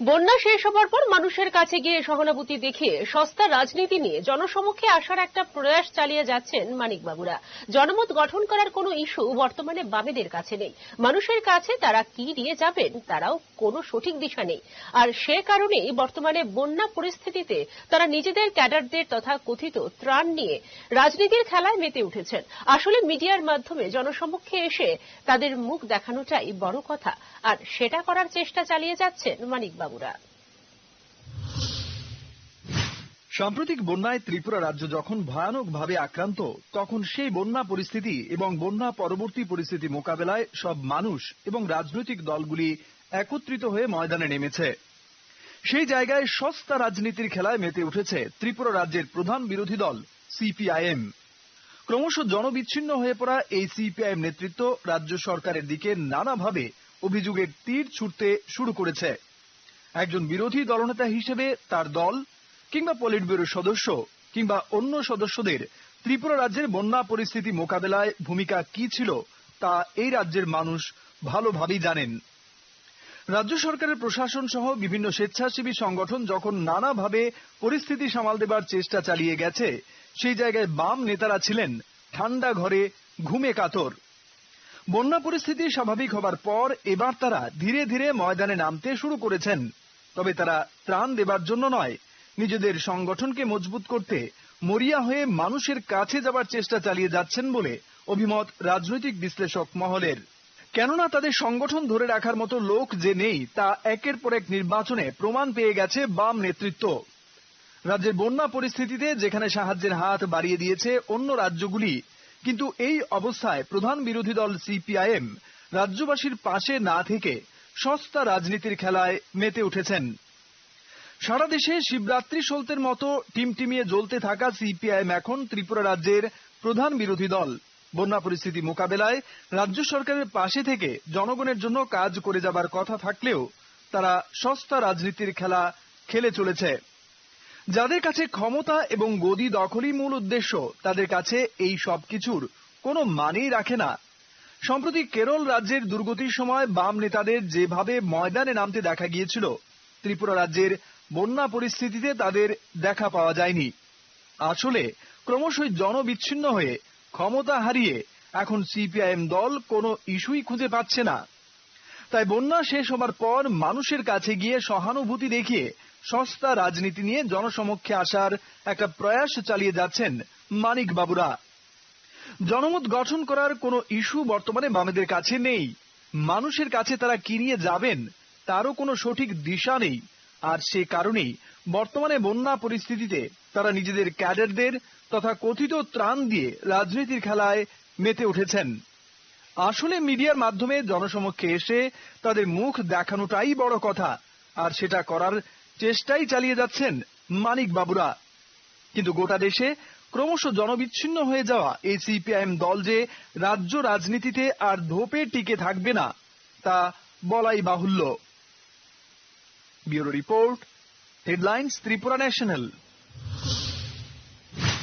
বন্যা শেষ হবার পর মানুষের কাছে গিয়ে সহানুভূতি দেখিয়ে সস্তা রাজনীতি নিয়ে জনসমক্ষে আসার একটা প্রয়াস চালিয়ে যাচ্ছেন মানিকবাবুরা। জনমত গঠন করার কোনো ইস্যু বর্তমানে বামেদের কাছে নেই। মানুষের কাছে তারা কি নিয়ে যাবেন তারাও কোনো সঠিক দিশা নেই। আর সে কারণেই বর্তমানে বন্যা পরিস্থিতিতে তারা নিজেদের ক্যাডারদের তথা কথিত ত্রাণ নিয়ে রাজনীতির খেলায় মেতে উঠেছেন। আসলে মিডিয়ার মাধ্যমে জনসমক্ষে এসে তাদের মুখ দেখানোটাই বড় কথা। আর সেটা করার চেষ্টা চালিয়ে যাচ্ছেন মানিকবাবুরা। সাম্প্রতিক বন্যায় ত্রিপুরা রাজ্য যখন ভয়ানকভাবে আক্রান্ত, তখন সেই বন্যা পরিস্থিতি এবং বন্যা পরবর্তী পরিস্থিতি মোকাবেলায় সব মানুষ এবং রাজনৈতিক দলগুলি একত্রিত হয়ে ময়দানে নেমেছে। সেই জায়গায় সস্তা রাজনীতির খেলায় মেতে উঠেছে ত্রিপুরা রাজ্যের প্রধান বিরোধী দল, সিপিআইএম। ক্রমশ জনবিচ্ছিন্ন হয়ে পড়া এই সিপিআইএম নেতৃত্ব রাজ্য সরকারের দিকে নানাভাবে অভিযোগের তীর ছুটতে শুরু করেছে। একজন বিরোধী দলনেতা হিসেবে তার দল কিংবা পলিট ব্যুরোর সদস্য কিংবা অন্য সদস্যদের ত্রিপুরা রাজ্যের বন্যা পরিস্থিতি মোকাবেলায় ভূমিকা কি ছিল তা এই রাজ্যের মানুষ ভালোভাবেই জানেন। রাজ্য সরকারের প্রশাসন সহ বিভিন্ন স্বেচ্ছাসেবী সংগঠন যখন নানাভাবে পরিস্থিতি সামাল দেবার চেষ্টা চালিয়ে গেছে, সেই জায়গায় বাম নেতারা ছিলেন ঠান্ডা ঘরে ঘুমে কাতর। বন্যা পরিস্থিতি স্বাভাবিক হবার পর এবার তারা ধীরে ধীরে ময়দানে নামতে শুরু করেছেন। তবে তারা ত্রাণ দেবার জন্য নয়, নিজেদের সংগঠনকে মজবুত করতে মরিয়া হয়ে মানুষের কাছে যাবার চেষ্টা চালিয়ে যাচ্ছেন বলে অভিমত রাজনৈতিক বিশ্লেষক মহলের। কেননা তাদের সংগঠন ধরে রাখার মতো লোক যে নেই, তা একের পর এক নির্বাচনে প্রমাণ পেয়ে গেছে বাম নেতৃত্ব। রাজ্যের বন্যা পরিস্থিতিতে যেখানে সাহায্যের হাত বাড়িয়ে দিয়েছে অন্য রাজ্যগুলি কিন্তু এই অবস্থায় প্রধান বিরোধী দল সিপিআইএম রাজ্যবাসীর পাশে না থেকে সস্তা রাজনীতির খেলায় মেতে উঠেছেন। সারা দেশে শিবরাত্রি সলতের মতো টিমটিমিয়ে জ্বলতে থাকা সিপিআইএম এখন ত্রিপুরা রাজ্যের প্রধান বিরোধী দল। বন্যা পরিস্থিতি মোকাবেলায় রাজ্য সরকারের পাশে থেকে জনগণের জন্য কাজ করে যাবার কথা থাকলেও তারা সস্তা রাজনীতির খেলা খেলে চলেছে। যাদের কাছে ক্ষমতা এবং গদি দখলই মূল উদ্দেশ্য, তাদের কাছে এই সব কিছুর কোনো মানেই রাখে না। সম্প্রতি কেরল রাজ্যের দুর্গতির সময় বাম নেতাদের যেভাবে ময়দানে নামতে দেখা গিয়েছিল, ত্রিপুরা রাজ্যের বন্যা পরিস্থিতিতে তাদের দেখা পাওয়া যায়নি। আসলে ক্রমশই জনবিচ্ছিন্ন হয়ে ক্ষমতা হারিয়ে এখন সিপিআইএম দল কোনো ইস্যুই খুঁজে পাচ্ছে না। তাই বন্যা শেষ হবার পর মানুষের কাছে গিয়ে সহানুভূতি দেখিয়ে সস্তা রাজনীতি নিয়ে জনসমক্ষে আসার একটা প্রয়াস চালিয়ে যাচ্ছেন মানিক বাবুরা। জনমত গঠন করার কোনো ইস্যু বর্তমানে বামেদের কাছে নেই। মানুষের কাছে তারা কি নিয়ে যাবেন, তারও কোনো সঠিক দিশা নেই। আর সে কারণেই বর্তমানে বন্যা পরিস্থিতিতে তারা নিজেদের ক্যাডারদের তথা কথিত ত্রাণ দিয়ে রাজনীতির খেলায় মেতে উঠেছেন। আসলে মিডিয়ার মাধ্যমে জনসমক্ষে এসে তাদের মুখ দেখানোটাই বড় কথা, আর সেটা করার চেষ্টাই চালিয়ে যাচ্ছেন মানিক বাবুরা। কিন্তু গোটা দেশে ক্রমশ জনবিচ্ছিন্ন হয়ে যাওয়া এই সিপিআইএম দল যে রাজ্য রাজনীতিতে আর ধোপে টিকে থাকবে না, তা বলাই বাহুল্য। Bureau report, headlines Tripura national.